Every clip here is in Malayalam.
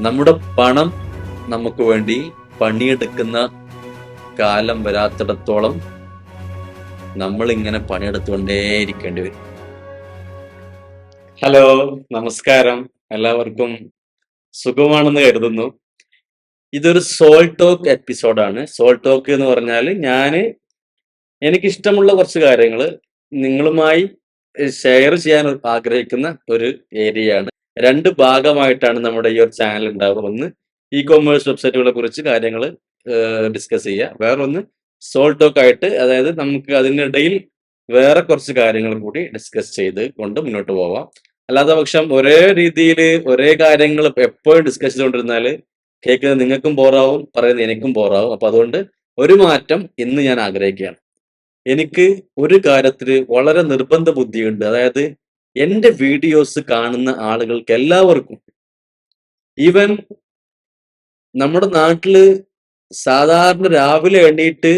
നമ്മുടെ പണം നമുക്ക് വേണ്ടി പണിയെടുക്കുന്ന കാലം വരാത്തിടത്തോളം നമ്മൾ ഇങ്ങനെ പണിയെടുത്തുകൊണ്ടേയിരിക്കേണ്ടി വരും. ഹലോ നമസ്കാരം. എല്ലാവർക്കും സുഖമാണെന്ന് കരുതുന്നു. ഇതൊരു സോൾ ടോക്ക് എപ്പിസോഡാണ് സോൾ ടോക്ക് എന്ന് പറഞ്ഞാൽ ഞാൻ എനിക്കിഷ്ടമുള്ള കുറച്ച് കാര്യങ്ങൾ നിങ്ങളുമായി ഷെയർ ചെയ്യാൻ ആഗ്രഹിക്കുന്ന ഒരു ഏരിയയാണ് രണ്ട് ഭാഗമായിട്ടാണ് നമ്മുടെ ഈ ഒരു ചാനൽ ഉണ്ടാവുക. ഒന്ന് ഇ കോമേഴ്സ് വെബ്സൈറ്റുകളെ കുറിച്ച് കാര്യങ്ങൾ ഡിസ്കസ് ചെയ്യുക. വേറൊന്ന് സോൾ ടോക്ക് ആയിട്ട് അതായത് നമുക്ക് അതിനിടയിൽ വേറെ കുറച്ച് കാര്യങ്ങൾ കൂടി ഡിസ്കസ് ചെയ്ത് കൊണ്ട് മുന്നോട്ട് പോവാം. അല്ലാത്ത പക്ഷം ഒരേ രീതിയിൽ ഒരേ കാര്യങ്ങൾ എപ്പോഴും ഡിസ്കസ് ചെയ്തുകൊണ്ടിരുന്നാൽ കേൾക്കുന്നത് നിങ്ങൾക്കും ബോറാവും പറയുന്നത് എനിക്കും ബോറാവും അപ്പൊ അതുകൊണ്ട് ഒരു മാറ്റം ഇന്ന് ഞാൻ ആഗ്രഹിക്കുകയാണ്. എനിക്ക് ഒരു കാര്യത്തിൽ വളരെ നിർബന്ധ ബുദ്ധിയുണ്ട്. അതായത് എന്റെ വീഡിയോസ് കാണുന്ന ആളുകൾക്ക് എല്ലാവർക്കും. ഈവൻ നമ്മുടെ നാട്ടിൽ സാധാരണ രാവിലെ എണീറ്റ്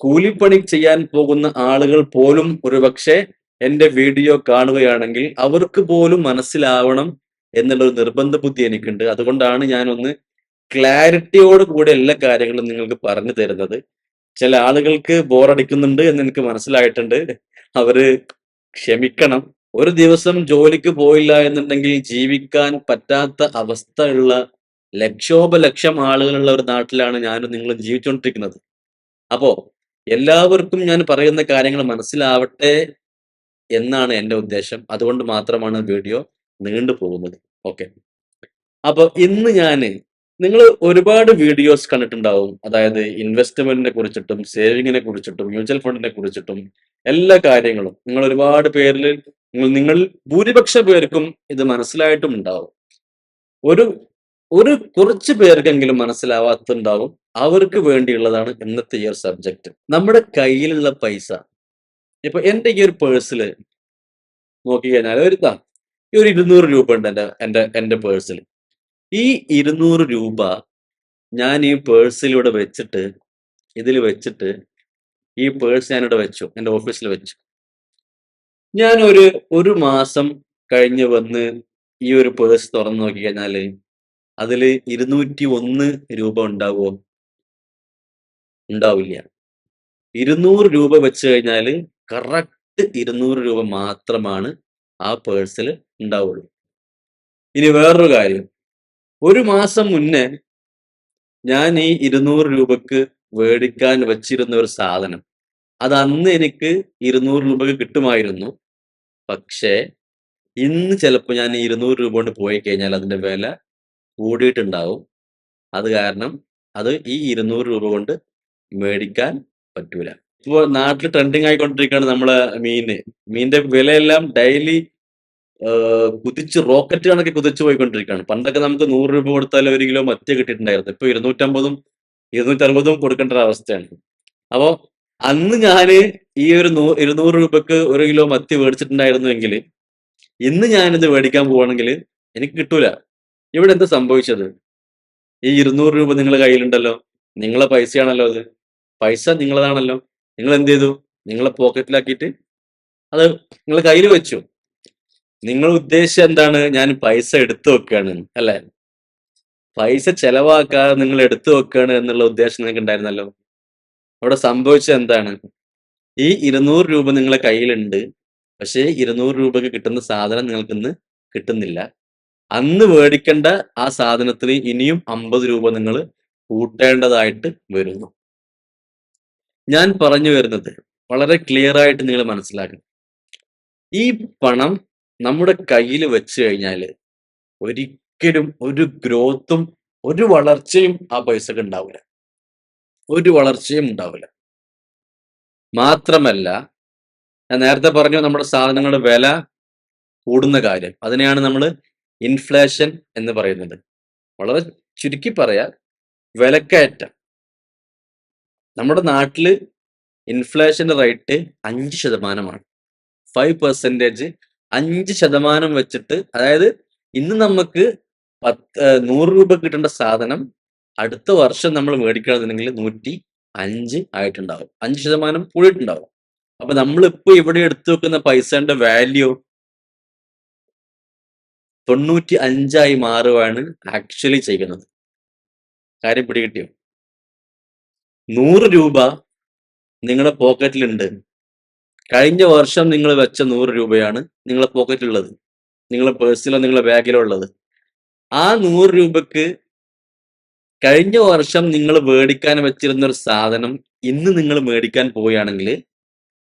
കൂലിപ്പണി ചെയ്യാൻ പോകുന്ന ആളുകൾ പോലും ഒരുപക്ഷെ എന്റെ വീഡിയോ കാണുകയാണെങ്കിൽ അവർക്ക് പോലും മനസ്സിലാവണം എന്നുള്ള ഒരു നിർബന്ധ ബുദ്ധി എനിക്കുണ്ട്. അതുകൊണ്ടാണ് ഞാനൊന്ന് ക്ലാരിറ്റിയോട് കൂടി എല്ലാ കാര്യങ്ങളും നിങ്ങൾക്ക് പറഞ്ഞു തരുന്നത്. ചില ആളുകൾക്ക് ബോറടിക്കുന്നുണ്ട് എന്ന് എനിക്ക് മനസ്സിലായിട്ടുണ്ട്. അവർ ക്ഷമിക്കണം. ഒരു ദിവസം ജോലിക്ക് പോയില്ല എന്നുണ്ടെങ്കിൽ ജീവിക്കാൻ പറ്റാത്ത അവസ്ഥയുള്ള ലക്ഷോപലക്ഷം ആളുകളുള്ള ഒരു നാട്ടിലാണ് ഞാനും നിങ്ങളും ജീവിച്ചുകൊണ്ടിരിക്കുന്നത്. അപ്പോ എല്ലാവർക്കും ഞാൻ പറയുന്ന കാര്യങ്ങൾ മനസ്സിലാവട്ടെ എന്നാണ് എന്റെ ഉദ്ദേശം. അതുകൊണ്ട് മാത്രമാണ് വീഡിയോ നീണ്ടു പോകുന്നത് ഓക്കെ. അപ്പൊ ഇന്ന് ഞാൻ നിങ്ങൾ ഒരുപാട് വീഡിയോസ് കണ്ടിട്ടുണ്ടാവും. അതായത് ഇൻവെസ്റ്റ്മെന്റിനെ കുറിച്ചിട്ടും സേവിങ്ങിനെ കുറിച്ചിട്ടും മ്യൂച്വൽ ഫണ്ടിനെ കുറിച്ചിട്ടും എല്ലാ കാര്യങ്ങളും. നിങ്ങൾ ഒരുപാട് പേരിൽ നിങ്ങൾ നിങ്ങൾ ഭൂരിപക്ഷ പേർക്കും ഇത് മനസ്സിലായിട്ടും ഉണ്ടാവും. ഒരു ഒരു കുറച്ച് പേർക്കെങ്കിലും മനസ്സിലാവാത്തുണ്ടാവും. അവർക്ക് വേണ്ടിയുള്ളതാണ് ഇന്നത്തെ ഈ ഒരു സബ്ജക്റ്റ് നമ്മുടെ കയ്യിലുള്ള പൈസ. ഇപ്പൊ എന്റെ ഈ ഒരു പേഴ്സിൽ നോക്കി കഴിഞ്ഞാൽ ഒരു ഈ ഒരു ഇരുന്നൂറ് രൂപ ഉണ്ട് എന്റെ എന്റെ എന്റെ പേഴ്സിൽ ഈ ഇരുന്നൂറ് രൂപ ഞാൻ ഈ പേഴ്സിലൂടെ വെച്ചിട്ട് ഇതിൽ വെച്ചിട്ട് ഈ പേഴ്സ് ഞാനിവിടെ വെച്ചു എന്റെ ഓഫീസിൽ വെച്ചു. ഞാൻ ഒരു ഒരു മാസം കഴിഞ്ഞ് വന്ന് ഈ ഒരു പേഴ്സ് തുറന്നു നോക്കി കഴിഞ്ഞാൽ അതിൽ ഇരുന്നൂറ്റി ഒന്ന് രൂപ ഉണ്ടാവുമോ? ഉണ്ടാവില്ല. ഇരുന്നൂറ് രൂപ വെച്ച് കഴിഞ്ഞാൽ കറക്റ്റ് ഇരുന്നൂറ് രൂപ മാത്രമാണ് ആ പേഴ്സിൽ ഉണ്ടാവുള്ളൂ. ഇനി വേറൊരു കാര്യം. ഒരു മാസം മുന്നേ ഞാൻ ഈ ഇരുന്നൂറ് രൂപക്ക് മേടിക്കാൻ വച്ചിരുന്ന ഒരു സാധനം. അത് അന്ന് എനിക്ക് ഇരുന്നൂറ് രൂപക്ക് കിട്ടുമായിരുന്നു. പക്ഷേ ഇന്ന് ചിലപ്പോൾ ഞാൻ ഇരുന്നൂറ് രൂപ കൊണ്ട് പോയി കഴിഞ്ഞാൽ അതിന്റെ വില കൂടിയിട്ടുണ്ടാവും. അത് കാരണം അത് ഈ ഇരുന്നൂറ് രൂപ കൊണ്ട് മേടിക്കാൻ പറ്റൂല. ഇപ്പോൾ നാട്ടിൽ ട്രെൻഡിങ് ആയിക്കൊണ്ടിരിക്കുകയാണ് നമ്മളെ മീന് മീനിന്റെ വിലയെല്ലാം ഡെയിലി കുതിച്ച് റോക്കറ്റ് കണക്കെ കുതിച്ചു പോയിക്കൊണ്ടിരിക്കുകയാണ്. പണ്ടൊക്കെ നമുക്ക് നൂറ് രൂപ കൊടുത്താൽ ഒരു കിലോ മത്തി കിട്ടിയിട്ടുണ്ടായിരുന്നു. ഇപ്പൊ ഇരുന്നൂറ്റമ്പതും ഇരുന്നൂറ്ററുപതും കൊടുക്കേണ്ട ഒരു അവസ്ഥയാണ്. അപ്പോ അന്ന് ഞാൻ ഈ ഒരു നൂ ഇരുന്നൂറ് രൂപക്ക് ഒരു കിലോ മത്തി മേടിച്ചിട്ടുണ്ടായിരുന്നുവെങ്കിൽ ഇന്ന് ഞാനിത് മേടിക്കാൻ പോവാണെങ്കിൽ എനിക്ക് കിട്ടൂല. ഇവിടെ എന്താ സംഭവിച്ചത്? ഈ ഇരുന്നൂറ് രൂപ നിങ്ങളെ കയ്യിലുണ്ടല്ലോ. നിങ്ങളെ പൈസയാണല്ലോ അത്. പൈസ നിങ്ങളതാണല്ലോ. നിങ്ങൾ എന്ത് ചെയ്തു? നിങ്ങളെ പോക്കറ്റിലാക്കിയിട്ട് അത് നിങ്ങൾ കയ്യിൽ വെച്ചു. നിങ്ങൾ ഉദ്ദേശിച്ച എന്താണ്? ഞാൻ പൈസ എടുത്തു വെക്കുകയാണ് അല്ലെ? പൈസ ചെലവാക്കാതെ നിങ്ങൾ എടുത്തു വെക്കുകയാണ് എന്നുള്ള ഉദ്ദേശം നിങ്ങൾക്ക് ഉണ്ടായിരുന്നല്ലോ. അവിടെ സംഭവിച്ചത് എന്താണ്? ഈ ഇരുന്നൂറ് രൂപ നിങ്ങളെ കയ്യിലുണ്ട് പക്ഷേ ഇരുന്നൂറ് രൂപക്ക് കിട്ടുന്ന സാധനം നിങ്ങൾക്ക് ഇന്ന് കിട്ടുന്നില്ല. അന്ന് മേടിക്കേണ്ട ആ സാധനത്തിന് ഇനിയും അമ്പത് രൂപ നിങ്ങൾ കൂട്ടേണ്ടതായിട്ട് വരുന്നു. ഞാൻ പറഞ്ഞു വരുന്നത് വളരെ ക്ലിയർ ആയിട്ട് നിങ്ങൾ മനസ്സിലാക്കണം. ഈ പണം നമ്മുടെ കയ്യിൽ വെച്ച് കഴിഞ്ഞാൽ ഒരിക്കലും ഒരു ഗ്രോത്തും ഒരു വളർച്ചയും ആ പൈസക്ക് ഉണ്ടാവില്ല ഒരു വളർച്ചയും ഉണ്ടാവില്ല മാത്രമല്ല ഞാൻ നേരത്തെ പറഞ്ഞു നമ്മുടെ സാധനങ്ങളുടെ വില കൂടുന്ന കാര്യം. അതിനെയാണ് നമ്മൾ ഇൻഫ്ലേഷൻ എന്ന് പറയുന്നത്. വളരെ ചുരുക്കി പറയാ വിലക്കയറ്റം. നമ്മുടെ നാട്ടിൽ ഇൻഫ്ലേഷന്റെ റേറ്റ് അഞ്ച് ശതമാനമാണ്. ഫൈവ് പെർസെന്റേജ് അഞ്ച് ശതമാനം വെച്ചിട്ട് അതായത് ഇന്ന് നമുക്ക് പത്ത് നൂറ് രൂപ കിട്ടേണ്ട സാധനം അടുത്ത വർഷം നമ്മൾ മേടിക്കണമെന്നുണ്ടെങ്കിൽ നൂറ്റി അഞ്ച് ആയിട്ടുണ്ടാവും. അഞ്ച് ശതമാനം കൂടിയിട്ടുണ്ടാവും. അപ്പൊ നമ്മളിപ്പോ ഇവിടെ എടുത്തു വെക്കുന്ന പൈസന്റെ വാല്യൂ തൊണ്ണൂറ്റി അഞ്ചായി മാറുകയാണ് ആക്ച്വലി ചെയ്യുന്നത്. കാര്യം പിടികിട്ടിയോ? നൂറ് രൂപ നിങ്ങളുടെ പോക്കറ്റിലുണ്ട് കഴിഞ്ഞ വർഷം നിങ്ങൾ വെച്ച നൂറ് രൂപയാണ് നിങ്ങളുടെ പോക്കറ്റിലുള്ളത് നിങ്ങളെ പേഴ്സിലോ നിങ്ങളെ ബാഗിലോ ഉള്ളത്. ആ നൂറ് രൂപക്ക് കഴിഞ്ഞ വർഷം നിങ്ങൾ മേടിക്കാൻ വെച്ചിരുന്ന ഒരു സാധനം ഇന്ന് നിങ്ങൾ മേടിക്കാൻ പോവുകയാണെങ്കിൽ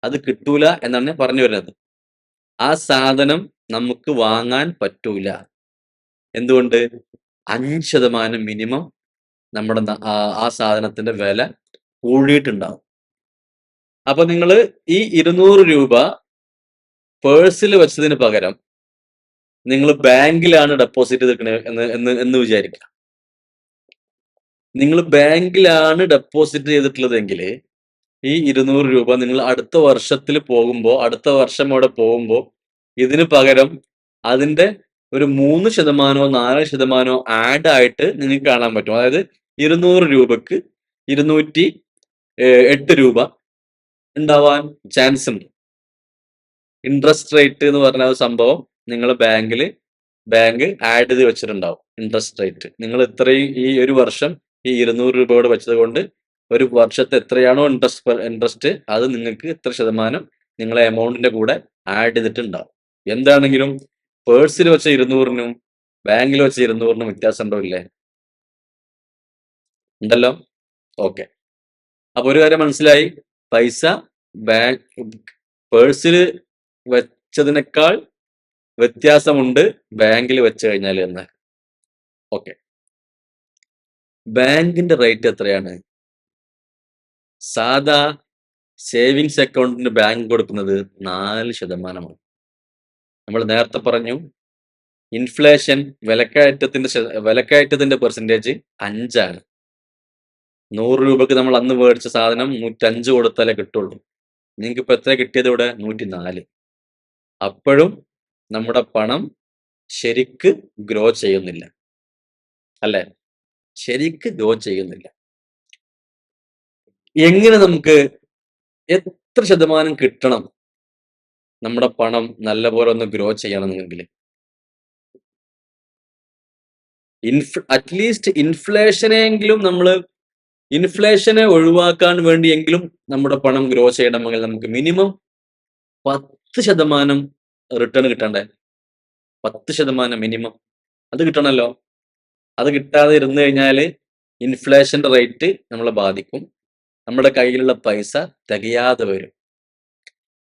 അത് കിട്ടൂല എന്നാണ് ഞാൻ പറഞ്ഞു വരുന്നത്. ആ സാധനം നമുക്ക് വാങ്ങാൻ പറ്റൂല. എന്തുകൊണ്ട്? അഞ്ച് ശതമാനം മിനിമം നമ്മുടെ ആ സാധനത്തിന്റെ വില കൂടിയിട്ടുണ്ടാവും. അപ്പൊ നിങ്ങൾ ഈ ഇരുന്നൂറ് രൂപ പേഴ്സിൽ വെച്ചതിന് പകരം നിങ്ങൾ ബാങ്കിലാണ് ഡെപ്പോസിറ്റ് ചെയ്തിരിക്കണത് എന്ന് എന്ന് എന്ന് വിചാരിക്കുക. നിങ്ങൾ ബാങ്കിലാണ് ഡെപ്പോസിറ്റ് ചെയ്തിട്ടുള്ളതെങ്കിൽ ഈ ഇരുന്നൂറ് രൂപ നിങ്ങൾ അടുത്ത വർഷത്തിൽ പോകുമ്പോൾ അടുത്ത വർഷം അവിടെ പോകുമ്പോൾ ഇതിന് പകരം അതിന്റെ ഒരു മൂന്ന് ശതമാനമോ നാല് ശതമാനമോ ആഡ് ആയിട്ട് നിങ്ങൾക്ക് കാണാൻ പറ്റും. അതായത് ഇരുന്നൂറ് രൂപക്ക് ഇരുന്നൂറ്റി എട്ട് രൂപ ഉണ്ടാവാൻ ചാൻസ് ഉണ്ട്. ഇൻട്രസ്റ്റ് റേറ്റ് എന്ന് പറഞ്ഞ ഒരു സംഭവം നിങ്ങൾ ബാങ്കിൽ ബാങ്ക് ആഡ് ചെയ്ത് വെച്ചിട്ടുണ്ടാവും ഇൻട്രസ്റ്റ് റേറ്റ് നിങ്ങൾ ഇത്രയും ഈ ഒരു വർഷം ഈ ഇരുന്നൂറ് രൂപയോട് വെച്ചത് കൊണ്ട് ഒരു വർഷത്തെ എത്രയാണോ ഇൻട്രസ്റ്റ് ഇൻട്രസ്റ്റ് അത് നിങ്ങൾക്ക് ഇത്ര ശതമാനം നിങ്ങളെ എമൗണ്ടിന്റെ കൂടെ ആഡ് ചെയ്തിട്ടുണ്ടാവും. എന്താണെങ്കിലും പേഴ്സിൽ വെച്ച ഇരുന്നൂറിനും ബാങ്കിൽ വെച്ച ഇരുന്നൂറിനും വ്യത്യാസം ഉണ്ടോ ഇല്ലേ? ഉണ്ടല്ലോ? ഓക്കെ. അപ്പൊ ഒരു കാര്യം മനസ്സിലായി. പൈസ ബാങ്ക് പേഴ്സിൽ വെച്ചതിനേക്കാൾ വ്യത്യാസമുണ്ട് ബാങ്കിൽ വെച്ച് കഴിഞ്ഞാൽ എന്ന്. ഓക്കെ. ബാങ്കിന്റെ റേറ്റ് എത്രയാണ്? സാധാ സേവിങ്സ് അക്കൗണ്ടിന് ബാങ്ക് കൊടുക്കുന്നത് നാല് ശതമാനമാണ്. നമ്മൾ നേരത്തെ പറഞ്ഞു ഇൻഫ്ലേഷൻ വിലക്കയറ്റത്തിന്റെ വിലക്കയറ്റത്തിന്റെ പെർസെന്റേജ് അഞ്ചാണ്. നൂറ് രൂപക്ക് നമ്മൾ അന്ന് മേടിച്ച സാധനം നൂറ്റഞ്ച് കൊടുത്താലേ കിട്ടുള്ളൂ. നിങ്ങൾക്ക് ഇപ്പൊ എത്ര കിട്ടിയത് ഇവിടെ? നൂറ്റി നാല് അപ്പോഴും നമ്മുടെ പണം ശരിക്ക് ഗ്രോ ചെയ്യുന്നില്ല. അല്ലെ? ശരിക്ക് ഗ്രോ ചെയ്യുന്നില്ല. എങ്ങനെ നമുക്ക് എത്ര ശതമാനം കിട്ടണം? നമ്മുടെ പണം നല്ലപോലെ ഒന്ന് ഗ്രോ ചെയ്യണമെന്നെങ്കിൽ ഇൻഫ് അറ്റ്ലീസ്റ്റ് ഇൻഫ്ലേഷനെങ്കിലും നമ്മൾ ഇൻഫ്ലേഷനെ ഒഴിവാക്കാൻ വേണ്ടിയെങ്കിലും നമ്മുടെ പണം ഗ്രോ ചെയ്യണമെങ്കിൽ നമുക്ക് മിനിമം പത്ത് ശതമാനം റിട്ടേൺ കിട്ടണ്ടേ? പത്ത് ശതമാനം മിനിമം അത് കിട്ടണമല്ലോ അത് കിട്ടാതെ ഇരുന്ന് കഴിഞ്ഞാൽ ഇൻഫ്ലേഷന്റെ റേറ്റ് നമ്മളെ ബാധിക്കും. നമ്മുടെ കയ്യിലുള്ള പൈസ തികയാതെ വരും.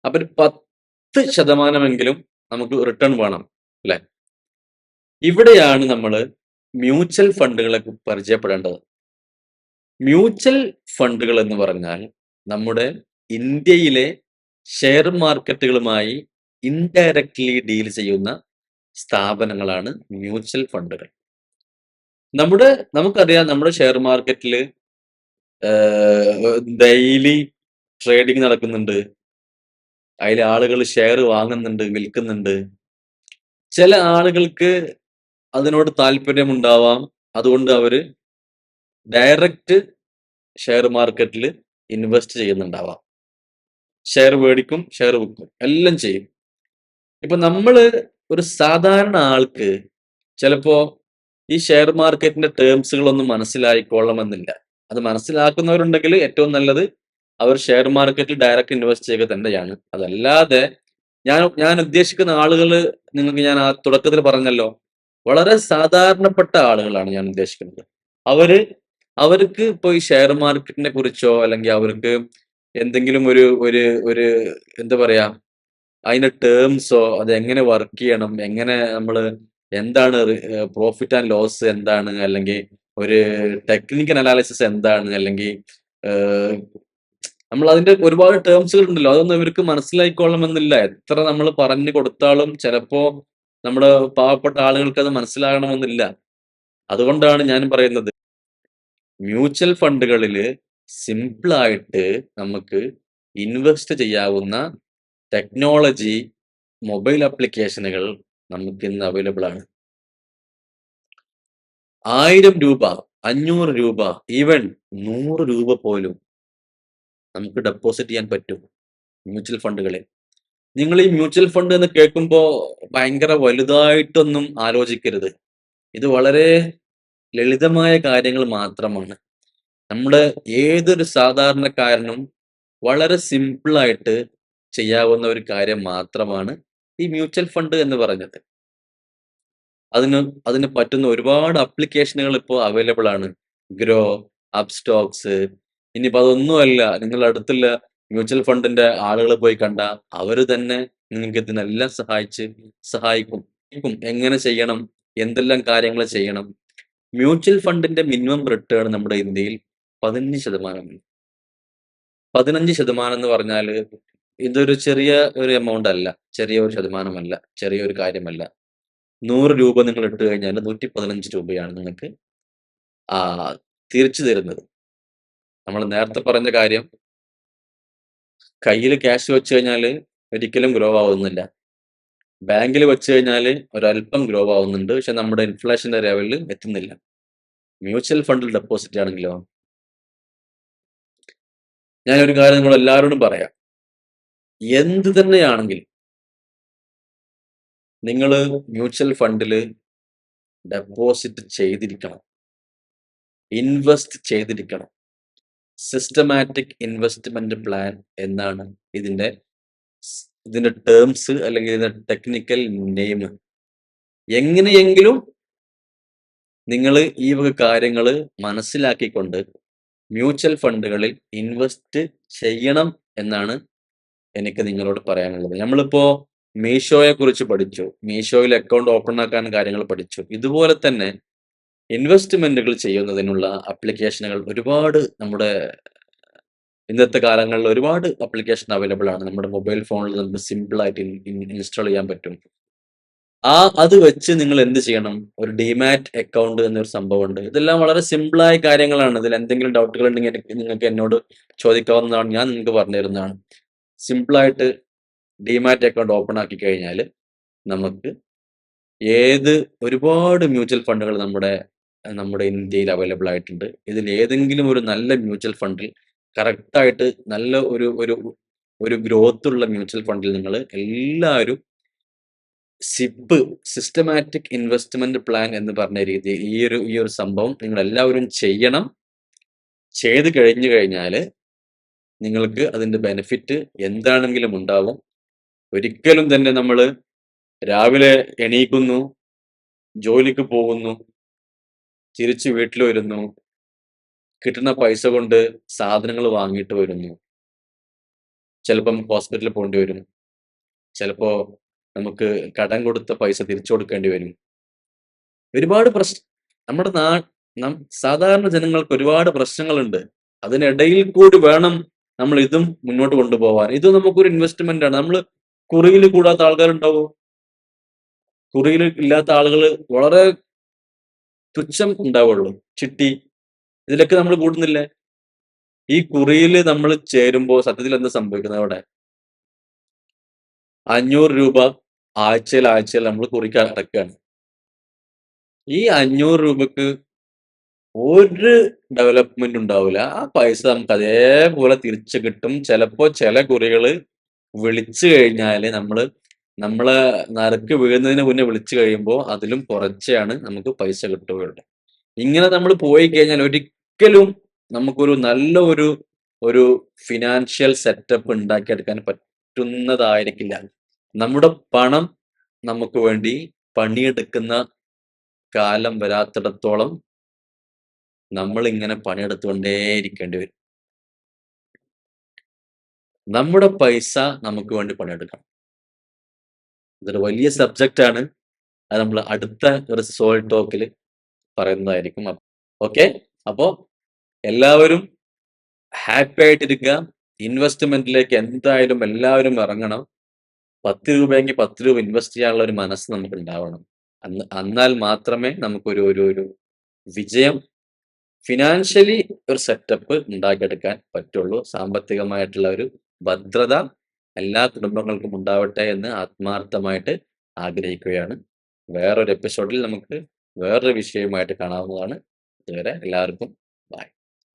അപ്പൊ പത്ത് ശതമാനമെങ്കിലും നമുക്ക് റിട്ടേൺ വേണം അല്ലെ? ഇവിടെയാണ് നമ്മൾ മ്യൂച്വൽ ഫണ്ടുകളെ പരിചയപ്പെടേണ്ടത്. മ്യൂച്വൽ ഫണ്ടുകൾ എന്ന് പറഞ്ഞാൽ നമ്മുടെ ഇന്ത്യയിലെ ഷെയർ മാർക്കറ്റുകളുമായി ഇൻഡയറക്ട്ലി ഡീൽ ചെയ്യുന്ന സ്ഥാപനങ്ങളാണ് മ്യൂച്വൽ ഫണ്ടുകൾ. നമ്മുടെ നമുക്കറിയാം നമ്മുടെ ഷെയർ മാർക്കറ്റിൽ ഡെയിലി ട്രേഡിംഗ് നടക്കുന്നുണ്ട്. അതിൽ ആളുകൾ ഷെയർ വാങ്ങുന്നുണ്ട് വിൽക്കുന്നുണ്ട്. ചില ആളുകൾക്ക് അതിനോട് താല്പര്യമുണ്ടാവാം. അതുകൊണ്ട് അവർ ഡയറക്റ്റ് ഷെയർ മാർക്കറ്റിൽ ഇൻവെസ്റ്റ് ചെയ്യുന്നുണ്ടാവാം. ഷെയർ മേടിക്കും ഷെയർ വിൽക്കും എല്ലാം ചെയ്യും. ഇപ്പൊ നമ്മൾ ഒരു സാധാരണ ആൾക്ക് ചിലപ്പോ ഈ ഷെയർ മാർക്കറ്റിന്റെ ടേംസുകളൊന്നും മനസ്സിലായിക്കൊള്ളണമെന്നില്ല. അത് മനസ്സിലാക്കുന്നവരുണ്ടെങ്കിൽ ഏറ്റവും നല്ലത് അവർ ഷെയർ മാർക്കറ്റിൽ ഡയറക്റ്റ് ഇൻവെസ്റ്റ് ചെയ്യുക തന്നെയാണ്. അതല്ലാതെ ഞാൻ ഞാൻ ഉദ്ദേശിക്കുന്ന ആളുകൾ നിങ്ങൾക്ക് ഞാൻ ആ തുടക്കത്തിൽ പറഞ്ഞല്ലോ. വളരെ സാധാരണപ്പെട്ട ആളുകളാണ് ഞാൻ ഉദ്ദേശിക്കുന്നത്. അവർ അവർക്ക് ഇപ്പൊ ഈ ഷെയർ മാർക്കറ്റിനെ കുറിച്ചോ അല്ലെങ്കിൽ അവർക്ക് എന്തെങ്കിലും ഒരു ഒരു ഒരു എന്താ പറയാ അതിന്റെ ടേംസോ അത് എങ്ങനെ വർക്ക് ചെയ്യണം എങ്ങനെ നമ്മൾ എന്താണ് പ്രോഫിറ്റ് ആൻഡ് ലോസ് എന്താണ് അല്ലെങ്കിൽ ഒരു ടെക്നിക്കൽ അനാലിസിസ് എന്താണ് അല്ലെങ്കിൽ നമ്മൾ അതിന്റെ ഒരുപാട് ടേംസുകൾ ഉണ്ടല്ലോ അതൊന്നും ഇവർക്ക് മനസ്സിലായിക്കൊള്ളണമെന്നില്ല. എത്ര നമ്മൾ പറഞ്ഞു കൊടുത്താലും ചിലപ്പോ നമ്മുടെ പാവപ്പെട്ട ആളുകൾക്ക് അത് മനസ്സിലാകണമെന്നില്ല. അതുകൊണ്ടാണ് ഞാൻ പറയുന്നത്. മ്യൂച്വൽ ഫണ്ടുകളിൽ സിമ്പിൾ ആയിട്ട് നമുക്ക് ഇൻവെസ്റ്റ് ചെയ്യാവുന്ന ടെക്നോളജി മൊബൈൽ ആപ്ലിക്കേഷനുകൾ നമുക്ക് ഇന്ന് അവൈലബിൾ ആണ് ആയിരം രൂപ അഞ്ഞൂറ് രൂപ ഈവൻ നൂറ് രൂപ പോലും നമുക്ക് ഡെപ്പോസിറ്റ് ചെയ്യാൻ പറ്റും മ്യൂച്വൽ ഫണ്ടുകളിൽ നിങ്ങൾ ഈ മ്യൂച്വൽ ഫണ്ട് എന്ന് കേൾക്കുമ്പോൾ ഭയങ്കര വലുതായിട്ടൊന്നും ആലോചിക്കരുത്. ഇത് വളരെ ലളിതമായ കാര്യങ്ങൾ മാത്രമാണ്. നമ്മുടെ ഏതൊരു സാധാരണക്കാരനും വളരെ സിമ്പിൾ ആയിട്ട് ചെയ്യാവുന്ന ഒരു കാര്യം മാത്രമാണ് ഈ മ്യൂച്വൽ ഫണ്ട് എന്ന് പറഞ്ഞത്. അതിന് അതിന് പറ്റുന്ന ഒരുപാട് അപ്ലിക്കേഷനുകൾ ഇപ്പോൾ അവൈലബിൾ ആണ്. ഗ്രോ, അപ് സ്റ്റോക്സ് ഇനിയിപ്പോൾ അതൊന്നുമല്ല നിങ്ങളുടെ അടുത്തുള്ള മ്യൂച്വൽ ഫണ്ടിന്റെ ആളുകൾ പോയി കണ്ട അവർ തന്നെ നിങ്ങൾക്ക് ഇതിനെല്ലാം സഹായിച്ച് സഹായിക്കും. എങ്ങനെ ചെയ്യണം? എന്തെല്ലാം കാര്യങ്ങൾ ചെയ്യണം? മ്യൂച്വൽ ഫണ്ടിന്റെ മിനിമം റിട്ടേൺ നമ്മുടെ ഇന്ത്യയിൽ 15% 15% എന്ന് പറഞ്ഞാൽ ഇതൊരു ചെറിയ ഒരു എമൗണ്ട് അല്ല. ചെറിയ ഒരു ശതമാനമല്ല. ചെറിയൊരു കാര്യമല്ല. നൂറ് രൂപ നിങ്ങൾ ഇട്ട് കഴിഞ്ഞാൽ 115 രൂപയാണ് നിങ്ങൾക്ക് തിരിച്ചു തരുന്നത്. നമ്മൾ നേരത്തെ പറഞ്ഞ കാര്യം കയ്യിൽ ക്യാഷ് വെച്ച് കഴിഞ്ഞാൽ ഒരിക്കലും ഗ്രോ ആവുന്നില്ല. ബാങ്കിൽ വെച്ച് കഴിഞ്ഞാൽ ഒരല്പം ഗ്രോ ആവുന്നുണ്ട്. പക്ഷെ നമ്മുടെ ഇൻഫ്ലേഷന്റെ ലെവലിൽ എത്തുന്നില്ല. മ്യൂച്വൽ ഫണ്ടിൽ ഡെപ്പോസിറ്റ് ആണെങ്കിലോ? ഞാനൊരു കാര്യം നിങ്ങൾ എല്ലാവരോടും പറയാം. എന്ത് തന്നെയാണെങ്കിലും നിങ്ങൾ മ്യൂച്വൽ ഫണ്ടിൽ ഡെപ്പോസിറ്റ് ചെയ്തിരിക്കണം. ഇൻവെസ്റ്റ് ചെയ്തിരിക്കണം. സിസ്റ്റമാറ്റിക് ഇൻവെസ്റ്റ്മെന്റ് പ്ലാൻ എന്നാണ് ഇതിന്റെ ഇതിന്റെ ടേംസ് അല്ലെങ്കിൽ ഇതിന്റെ ടെക്നിക്കൽ നെയിം. എങ്ങനെയെങ്കിലും നിങ്ങൾ ഈ വക കാര്യങ്ങൾ മനസ്സിലാക്കിക്കൊണ്ട് മ്യൂച്വൽ ഫണ്ടുകളിൽ ഇൻവെസ്റ്റ് ചെയ്യണം എന്നാണ് എനിക്ക് നിങ്ങളോട് പറയാനുള്ളത്. നമ്മളിപ്പോ മീഷോയെ കുറിച്ച് പഠിച്ചു. മീഷോയിൽ അക്കൗണ്ട് ഓപ്പൺ ആക്കാൻ കാര്യങ്ങൾ പഠിച്ചു. ഇതുപോലെ തന്നെ ഇൻവെസ്റ്റ്മെന്റുകൾ ചെയ്യുന്നതിനുള്ള ആപ്ലിക്കേഷനുകൾ ഒരുപാട് നമ്മുടെ ഇന്നത്തെ കാലങ്ങളിൽ ഒരുപാട് ആപ്ലിക്കേഷൻ അവൈലബിൾ ആണ്. നമ്മുടെ മൊബൈൽ ഫോണിൽ നമുക്ക് സിമ്പിൾ ആയിട്ട് ഇൻ ഇൻ ഇൻസ്റ്റാൾ ചെയ്യാൻ പറ്റും. ആ അത് വെച്ച് നിങ്ങൾ എന്ത് ചെയ്യണം? ഒരു ഡിമാറ്റ് അക്കൗണ്ട് എന്നൊരു സംഭവമുണ്ട്. ഇതെല്ലാം വളരെ സിമ്പിളായ കാര്യങ്ങളാണ്. ഇതിൽ എന്തെങ്കിലും ഡൗട്ടുകൾ ഉണ്ടെങ്കിൽ നിങ്ങൾക്ക് എന്നോട് ചോദിക്കാവുന്നതാണ്. ഞാൻ നിങ്ങൾക്ക് പറഞ്ഞു തരുന്നതാണ്. സിമ്പിൾ ആയിട്ട് ഡിമാറ്റ് അക്കൗണ്ട് ഓപ്പൺ ആക്കി കഴിഞ്ഞാൽ നമുക്ക് ഏത് ഒരുപാട് മ്യൂച്വൽ ഫണ്ടുകൾ നമ്മുടെ നമ്മുടെ ഇന്ത്യയിൽ അവൈലബിൾ ആയിട്ടുണ്ട്. ഇതിൽ ഏതെങ്കിലും ഒരു നല്ല മ്യൂച്വൽ ഫണ്ടിൽ കറക്റ്റ് ആയിട്ട് നല്ല ഒരു ഒരു ഒരു ഗ്രോത്ത് ഉള്ള മ്യൂച്വൽ ഫണ്ടിൽ നിങ്ങൾ എല്ലാവരും സിപ്പ് സിസ്റ്റമാറ്റിക് ഇൻവെസ്റ്റ്മെന്റ് പ്ലാൻ എന്ന് പറഞ്ഞ രീതി ഈ ഒരു ഈ ഒരു സംഭവം നിങ്ങൾ എല്ലാവരും ചെയ്യണം. ചെയ്ത് കഴിഞ്ഞു കഴിഞ്ഞാൽ നിങ്ങൾക്ക് അതിന്റെ ബെനിഫിറ്റ് എന്താണെങ്കിലും ഉണ്ടാവും. ഒരിക്കലും തന്നെ നമ്മൾ രാവിലെ എണീക്കുന്നു, ജോലിക്ക് പോകുന്നു, തിരിച്ച് വീട്ടിൽ വരുന്നു, കിട്ടുന്ന പൈസ കൊണ്ട് സാധനങ്ങൾ വാങ്ങിയിട്ട് വരുന്നു. ചിലപ്പം ഹോസ്പിറ്റലിൽ പോകേണ്ടി വരും. ചിലപ്പോ നമുക്ക് കടം കൊടുത്ത പൈസ തിരിച്ചു കൊടുക്കേണ്ടി വരും. ഒരുപാട് പ്രശ്നം നമ്മുടെ നാ നം സാധാരണ ജനങ്ങൾക്ക് ഒരുപാട് പ്രശ്നങ്ങളുണ്ട്. അതിനിടയിൽ കൂടി വേണം നമ്മൾ ഇതും മുന്നോട്ട് കൊണ്ടുപോകാൻ ഇത് നമുക്കൊരു ഇൻവെസ്റ്റ്മെന്റ് ആണ്. നമ്മൾ കുറിയിൽ കൂടാത്ത ആൾക്കാരുണ്ടാവോ? കുറിയിൽ ഇല്ലാത്ത ആളുകൾ വളരെ തുച്ഛം ഉണ്ടാവുള്ളൂ. ചിട്ടി ഇതിലൊക്കെ നമ്മൾ കൂടുന്നില്ലേ? ഈ കുറിയിൽ നമ്മൾ ചേരുമ്പോൾ സത്യത്തിൽ എന്താ സംഭവിക്കുന്നത് അവിടെ? 500 രൂപ ആഴ്ചയിൽ ആഴ്ചയിൽ നമ്മൾ കുറിക്ക് അടക്കുകയാണ് ഈ 500 രൂപക്ക് ഒരു ഡെവലപ്മെന്റ് ഉണ്ടാവില്ല ആ പൈസ നമുക്ക് അതേപോലെ തിരിച്ചു കിട്ടും. ചിലപ്പോ ചില കുറികൾ വിളിച്ചു കഴിഞ്ഞാൽ നമ്മൾ നമ്മളെ നരക്ക് വീഴുന്നതിന് മുന്നേ വിളിച്ചു കഴിയുമ്പോൾ അതിലും കുറച്ചാണ് നമുക്ക് പൈസ കിട്ടുകയുള്ളൂ. ഇങ്ങനെ നമ്മൾ പോയി കഴിഞ്ഞാൽ ഒരിക്കലും നമുക്കൊരു നല്ല ഒരു ഒരു ഫിനാൻഷ്യൽ സെറ്റപ്പ് ഉണ്ടാക്കിയെടുക്കാൻ പറ്റുന്നതായിരിക്കില്ല. നമ്മുടെ പണം നമുക്ക് വേണ്ടി പണിയെടുക്കുന്ന കാലം വരാത്തിടത്തോളം നമ്മളിങ്ങനെ പണിയെടുത്തുകൊണ്ടേ ഇരിക്കേണ്ടി വരും. നമ്മുടെ പൈസ നമുക്ക് വേണ്ടി പണിയെടുക്കണം. ഇതൊരു വലിയ സബ്ജക്റ്റ് ആണ്. അത് നമ്മൾ അടുത്ത ഒരു സോൾ ടോക്കിൽ പറയുന്നതായിരിക്കും. ഓക്കെ. അപ്പോ എല്ലാവരും ഹാപ്പി ആയിട്ടിരിക്കുക. ഇൻവെസ്റ്റ്മെന്റിലേക്ക് എന്തായാലും എല്ലാവരും ഇറങ്ങണം. 10 രൂപയെങ്കിൽ 10 രൂപ ഇൻവെസ്റ്റ് ചെയ്യാനുള്ള ഒരു മനസ്സ് നമുക്ക് ഉണ്ടാവണം. എന്നാൽ മാത്രമേ നമുക്കൊരു ഒരു ഒരു വിജയം ഫിനാൻഷ്യലി ഒരു സെറ്റപ്പ് ഉണ്ടാക്കിയെടുക്കാൻ പറ്റുള്ളൂ. സാമ്പത്തികമായിട്ടുള്ള ഒരു ഭദ്രത എല്ലാ കുടുംബങ്ങൾക്കും ഉണ്ടാവട്ടെ എന്ന് ആത്മാർത്ഥമായിട്ട് ആഗ്രഹിക്കുകയാണ്. വേറൊരു എപ്പിസോഡിൽ നമുക്ക് വേറൊരു വിഷയവുമായിട്ട് കാണാവുന്നതാണ്. ഇതുവരെ എല്ലാവർക്കും